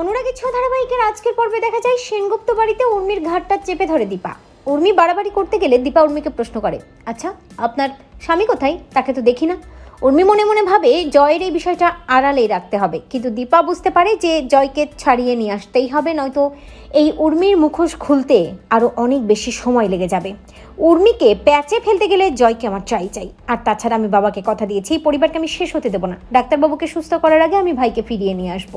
অনুরাগের ছ ধারাবাহিকের আজকের পর্বে দেখা যায় সেনগুপ্ত বাড়িতে উর্মির ঘাটটা চেপে ধরে দীপা। উর্মি বাড়াবাড়ি করতে গেলে দীপা উর্মিকে প্রশ্ন করে আচ্ছা আপনার স্বামী কোথায়? তাকে তো দেখি না। উর্মি মনে মনে ভাবে জয়ের এই বিষয়টা আড়ালেই রাখতে হবে। কিন্তু দীপা বুঝতে পারে যে জয়কে ছাড়িয়ে নিয়ে আসতেই হবে, নয়তো এই উর্মির মুখোশ খুলতে আরও অনেক বেশি সময় লেগে যাবে। উর্মিকে প্যাচে ফেলতে গেলে জয়কে আমার চাই চাই। আর তাছাড়া আমি বাবাকে কথা দিয়েছি, এই পরিবারকে আমি শেষ হতে দেবো না। ডাক্তারবাবুকে সুস্থ করার আগে আমি ভাইকে ফিরিয়ে নিয়ে আসব।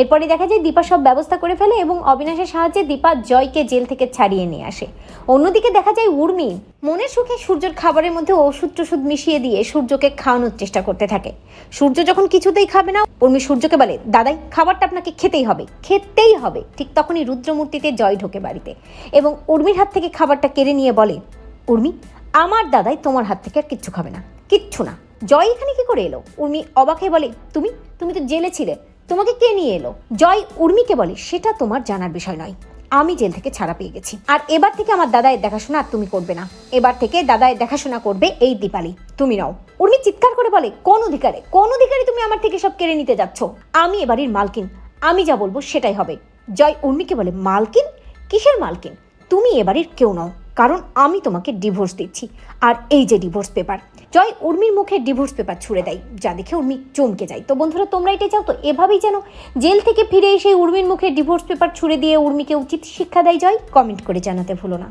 এরপরে দেখা যায় দীপা সব ব্যবস্থা করে ফেলে এবং অবিনাশের সাহায্যে দীপা জয়কে জেল থেকে ছাড়িয়ে নিয়ে আসে। অন্যদিকে দেখা যায় উর্মি মনে সুখে সূর্যর খাবারের মধ্যে ওষুধ টষুধ মিশিয়ে দিয়ে সূর্যকে খাওয়ানোর চেষ্টা করতে থাকে। সূর্য যখন কিছুতেই খাবে না, উর্মি সূর্যকে বলে, দাদাই, খাবারটা আপনাকে খেতেই হবে খেতেই হবে। ঠিক তখনই রুদ্রমূর্তিতে জয় ঢোকে বাড়িতে এবং উর্মির হাত থেকে খাবারটা কেড়ে নিয়ে বলে উর্মি, আমার দাদাই তোমার হাত থেকে আর কিচ্ছু খাবে না, কিচ্ছু না। জয় এখানে কি করে এলো? উর্মি অবাকে বলে, তুমি? তুমি তো জেলে ছিলে। তোমাকে কে নিয়ে এলো? জয় উর্মিকে বলে, সেটা তোমার জানার বিষয় নয়। আমি জেল থেকে ছাড়া পেয়ে গেছি। আর এবার থেকে আমার দাদায়ের দেখাশোনা আর তুমি করবে না। এবার থেকে দাদায়ের দেখাশোনা করবে এই দীপালি। তুমি নাও। উর্মি চিৎকার করে বলে, কোন অধিকারে? কোন অধিকারে তুমি আমার থেকে সব কেড়ে নিতে যাচ্ছ? আমি এবাড়ির মালকিন। আমি যা বলব সেটাই হবে। জয় উর্মিকে বলে, মালকিন? কিসের মালকিন? তুমি এবাড়ির কেউ নও। কারণ আমি তোমাকে ডিভোর্স দিচ্ছি। আর এই যে ডিভোর্স পেপার জয় উর্মির মুখে ডিভোর্স পেপার ছুড়ে দেয়, যা দেখে উর্মি চমকে যায়। তো বন্ধুরা, তোমরা এটা চাও তো? এভাবেই যেন জেল থেকে ফিরে এসে উর্মির মুখে ডিভোর্স পেপার ছুড়ে দিয়ে উর্মিকে উচিত শিক্ষা দেয়, জয়? কমেন্ট করে জানাতে ভুলো না।